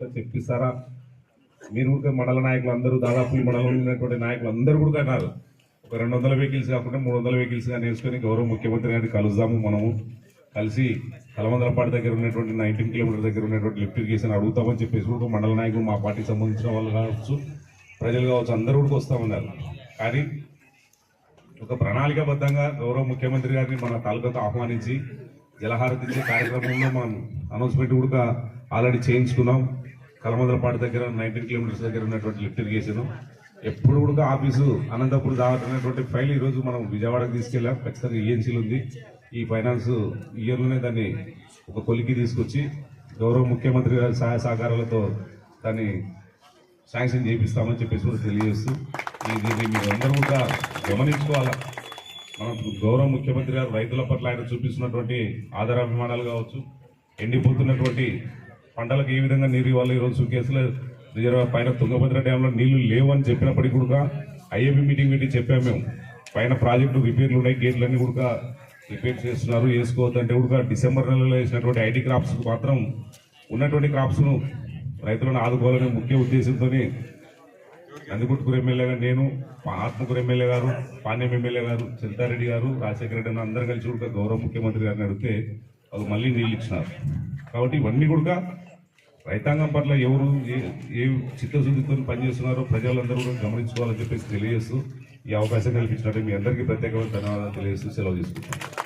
చెప్తా చెప్పిస్తారా? మీరు కూడా మండల నాయకులు అందరూ దాదాపు ఈ మండలంలో ఉన్నటువంటి నాయకులు అందరూ కూడా అన్నారు ఒక రెండు వందల వెహికల్స్ కాకుండా మూడు వందల వెహికల్స్ కానీ వేసుకొని గౌరవ ముఖ్యమంత్రి గారిని కలుద్దాము మనము. కలిసి కలవందలపాటి దగ్గర ఉన్నటువంటి నైన్టీన్ కిలోమీటర్ దగ్గర ఉన్నటువంటి లిఫ్ట్ అడుగుతామని చెప్పేసి కూడా మండల నాయకులు మా పార్టీకి సంబంధించిన వాళ్ళు కావచ్చు ప్రజలు కావచ్చు అందరూ కూడా వస్తామన్నారు. కానీ ఒక ప్రణాళికాబద్ధంగా గౌరవ ముఖ్యమంత్రి గారిని మన తాలూకాకు ఆహ్వానించి జలహారతి ఇచ్చే కార్యక్రమంలో మనం అనౌన్స్మెంట్ కూడా ఆల్రెడీ చేయించుకున్నాం. కలమందలపాటి దగ్గర నైన్టీన్ కిలోమీటర్స్ దగ్గర ఉన్నటువంటి లిఫ్ట్ ఇరిగేషన్. ఎప్పుడు కూడా ఆఫీసు అనంతపురం దావటనేటువంటి ఫైల్ ఈరోజు మనం విజయవాడకు తీసుకెళ్ళాం. ఖచ్చితంగా ఏజెన్సీలు ఉంది. ఈ ఫైనాన్స్ ఇయర్లోనే దాన్ని ఒక కొలికి తీసుకొచ్చి గౌరవ ముఖ్యమంత్రి గారి సహాయ సహకారాలతో దాన్ని శాంక్షన్ చేపిస్తామని చెప్పేసి కూడా తెలియజేస్తూ ఈ దీన్ని మీరు అందరూ కూడా గమనించుకోవాలా? మనం గౌరవ ముఖ్యమంత్రి గారు రైతుల పట్ల ఆయన చూపిస్తున్నటువంటి ఆదరాభిమానాలు కావచ్చు ఎండిపోతున్నటువంటి పంటలకు ఏ విధంగా నీరు ఇవ్వాలి? ఈరోజు సుకేసులో రిజర్వ్ పైన తుంగభద్ర డ్యాంలో నీళ్ళు లేవని చెప్పినప్పటికి చెప్పినప్పటికీ కూడా ఐఏబీ మీటింగ్ పెట్టి చెప్పాము మేము. పైన ప్రాజెక్టు రిపేర్లు ఉన్నాయి గేట్లన్నీ కూడా రిపేర్ చేస్తున్నారు. వేసుకోవద్దంటే కూడా డిసెంబర్ నెలలో వేసినటువంటి ఐటీ క్రాప్స్ మాత్రం ఉన్నటువంటి క్రాప్స్ను రైతులను ఆదుకోవాలనే ముఖ్య ఉద్దేశంతో నందిగుట్టుకూరు ఎమ్మెల్యే గారు నేను మా ఆత్మకూరు ఎమ్మెల్యే గారు పాణ్యం ఎమ్మెల్యే గారు చిల్తారెడ్డి గారు రాజశేఖర రెడ్డి అందరూ కలిసి కూడా గౌరవ ముఖ్యమంత్రి గారిని అడిగితే వాళ్ళు మళ్ళీ నీళ్ళు ఇచ్చినారు. కాబట్టి ఇవన్నీ కూడా రైతాంగం పట్ల ఎవరు ఏ ఏ చిత్తశుద్ధితో పనిచేస్తున్నారో ప్రజలందరూ కూడా గమనించుకోవాలని చెప్పేసి తెలియజేస్తూ ఈ అవకాశం కల్పించినట్టు మీ అందరికీ ప్రత్యేకమైన ధన్యవాదాలు తెలియజేస్తూ సెలవు తీసుకుంటాను